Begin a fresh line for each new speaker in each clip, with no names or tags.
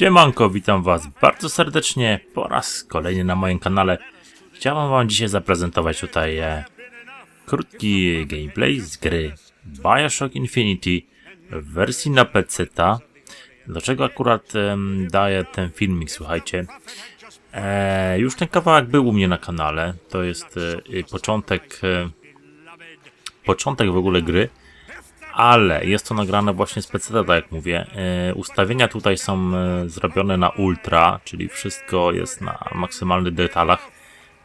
Siemanko, witam was bardzo serdecznie po raz kolejny na moim kanale. Chciałem wam dzisiaj zaprezentować tutaj e, krótki gameplay z gry Bioshock Infinity w wersji na PC-ta. Dlaczego akurat em, daję ten filmik, słuchajcie? E, już ten kawałek był u mnie na kanale. To jest e, początek, e, początek w ogóle gry ale jest to nagrane właśnie z PC, tak jak mówię. E, ustawienia tutaj są e, zrobione na ultra, czyli wszystko jest na maksymalnych detalach.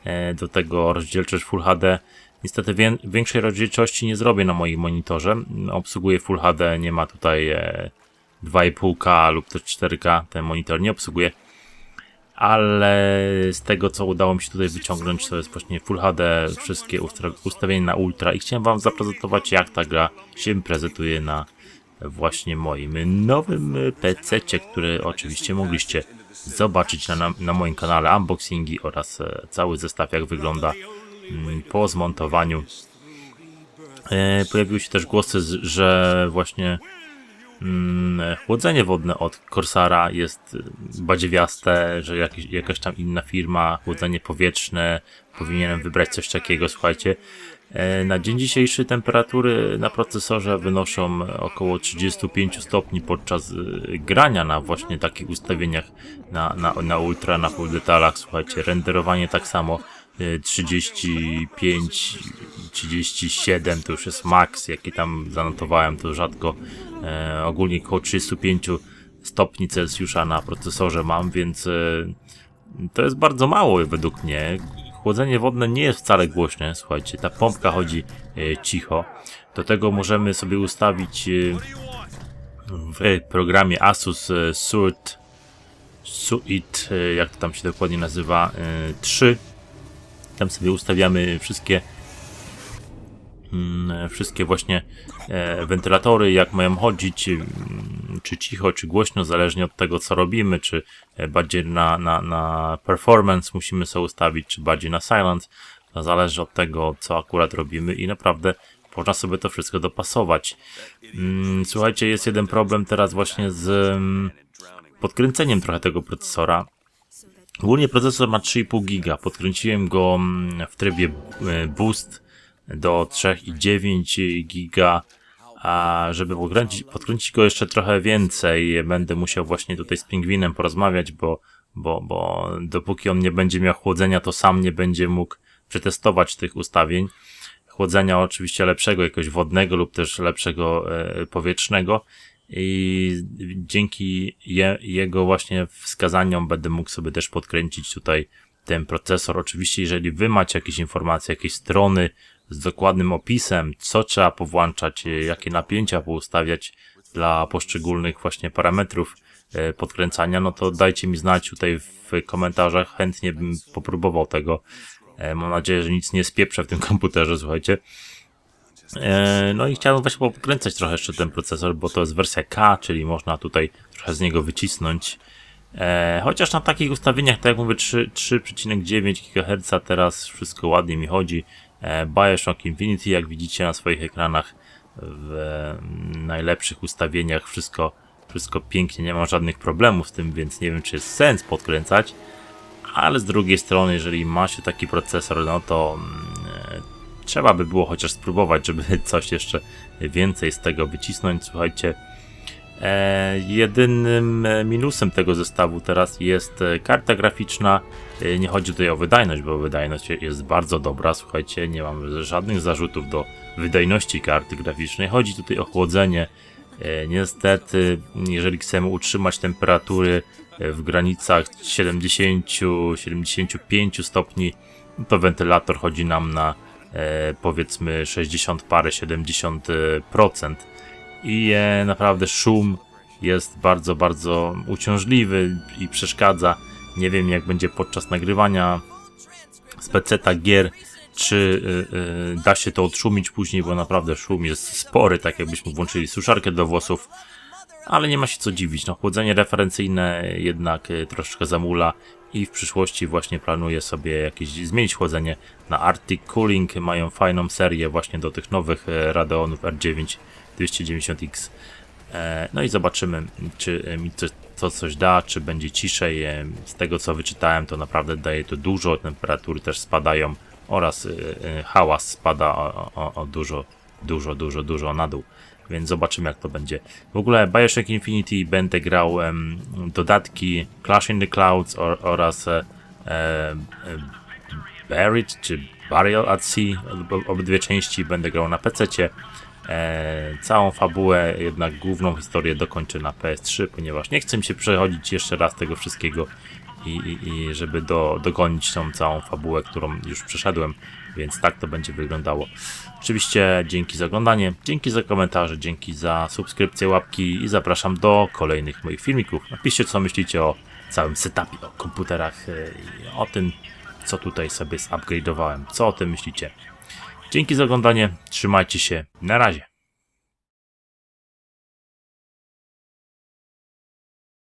E, do tego rozdzielczość Full HD. Niestety wię- większej rozdzielczości nie zrobię na moim monitorze. Obsługuje Full HD, nie ma tutaj e, 2,5K lub też 4K. Ten monitor nie obsługuje. Ale z tego co udało mi się tutaj wyciągnąć, to jest właśnie Full HD, wszystkie ustawienia na ultra i chciałem wam zaprezentować jak ta gra się prezentuje na właśnie moim nowym PC, który oczywiście mogliście zobaczyć na, na, moim kanale unboxingi oraz e, cały zestaw jak wygląda mm, po zmontowaniu. E, pojawiły się też głosy, że właśnie chłodzenie wodne od Corsara jest y, badziewiaste, że jakiś, jakaś tam inna firma, chłodzenie powietrzne, powinienem wybrać coś takiego, słuchajcie. E, Na dzień dzisiejszy temperatury na procesorze wynoszą około 35 stopni podczas y, grania na właśnie takich ustawieniach na, na, na ultra, na full detalach, słuchajcie. Renderowanie tak samo 35, 37 to już jest max, jaki tam zanotowałem, to rzadko. E, ogólnie około 35 stopni Celsjusza na procesorze mam, więc e, to jest bardzo mało według mnie. Chłodzenie wodne nie jest wcale głośne, słuchajcie, ta pompka chodzi e, cicho. Do tego możemy sobie ustawić e, w programie Asus e, Suit, Suit, e, jak to tam się dokładnie nazywa, e, 3. Tam sobie ustawiamy wszystkie mm, wszystkie właśnie e, wentylatory, jak mają chodzić, mm, czy cicho, czy głośno, zależnie od tego, co robimy, czy e, bardziej na, na, na performance musimy sobie ustawić, czy bardziej na silent. To zależy od tego, co akurat robimy i naprawdę można sobie to wszystko dopasować. Mm, Słuchajcie, jest jeden problem teraz właśnie z mm, podkręceniem trochę tego procesora. Ogólnie procesor ma 3,5 giga. Podkręciłem go mm, w trybie e, boost do 3,9 giga. A żeby podkręcić, podkręcić go jeszcze trochę więcej, będę musiał właśnie tutaj z pingwinem porozmawiać, bo, bo, bo dopóki on nie będzie miał chłodzenia, to sam nie będzie mógł przetestować tych ustawień. Chłodzenia oczywiście lepszego, jakiegoś wodnego lub też lepszego e, powietrznego. I dzięki je, jego właśnie wskazaniom będę mógł sobie też podkręcić tutaj ten procesor. Oczywiście, jeżeli wy macie jakieś informacje, jakieś strony z dokładnym opisem, co trzeba powłączać, jakie napięcia poustawiać dla poszczególnych właśnie parametrów e, podkręcania, no to dajcie mi znać tutaj w komentarzach. Chętnie bym popróbował tego. E, Mam nadzieję, że nic nie spieprzę w tym komputerze, słuchajcie. E, No i chciałbym właśnie pokręcać trochę jeszcze ten procesor, bo to jest wersja K, czyli można tutaj trochę z niego wycisnąć. E, Chociaż na takich ustawieniach, tak jak mówię, 3 3,9 GHz teraz wszystko ładnie mi chodzi. E, Bioshock Infinity, jak widzicie na swoich ekranach, w mm, najlepszych ustawieniach wszystko, wszystko pięknie, nie ma żadnych problemów z tym, więc nie wiem, czy jest sens podkręcać. Ale z drugiej strony, jeżeli ma się taki procesor, no to mm, trzeba by było chociaż spróbować, żeby coś jeszcze więcej z tego wycisnąć. Słuchajcie, e, jedynym e, minusem tego zestawu teraz jest e, karta graficzna. E, nie chodzi tutaj o wydajność, bo wydajność jest bardzo dobra. Słuchajcie, nie mam żadnych zarzutów do wydajności karty graficznej. Chodzi tutaj o chłodzenie. E, niestety, jeżeli chcemy utrzymać temperatury e, w granicach 70-75 stopni, to wentylator chodzi nam na powiedzmy 60 parę 70 procent i e, naprawdę szum jest bardzo, bardzo uciążliwy i przeszkadza. Nie wiem jak będzie podczas nagrywania z PC gier, czy y, da się to odszumić później, bo naprawdę szum jest spory, tak jakbyśmy włączyli suszarkę do włosów. Ale nie ma się co dziwić, no chłodzenie referencyjne jednak troszeczkę zamula i w przyszłości właśnie planuję sobie jakieś zmienić chłodzenie na Arctic Cooling. Mają fajną serię właśnie do tych nowych e, Radeonów R9 290X. E, No i zobaczymy, czy e, mi coś co coś da, czy będzie ciszej. Z tego co wyczytałem, to naprawdę daje to dużo, temperatury też spadają oraz hałas spada o, o, o dużo, dużo, dużo, dużo na dół. Więc zobaczymy jak to będzie. W ogóle Bioshock Infinity będę grał em, dodatki Clash in the Clouds or, oraz e, e, Buried czy Burial at Sea, ob- obydwie części będę grał na PC. E, całą fabułę, jednak główną historię dokończę na PS3, ponieważ nie chcę mi się przechodzić jeszcze raz tego wszystkiego i, i, i żeby do, dogonić tą całą fabułę, którą już przeszedłem, więc tak to będzie wyglądało. Oczywiście dzięki za oglądanie, dzięki za komentarze, dzięki za subskrypcję, łapki i zapraszam do kolejnych moich filmików. Napiszcie co myślicie o całym setupie, o komputerach i o tym, co tutaj sobie zupgrade'owałem. Co o tym myślicie? Dzięki za oglądanie, trzymajcie się, na razie.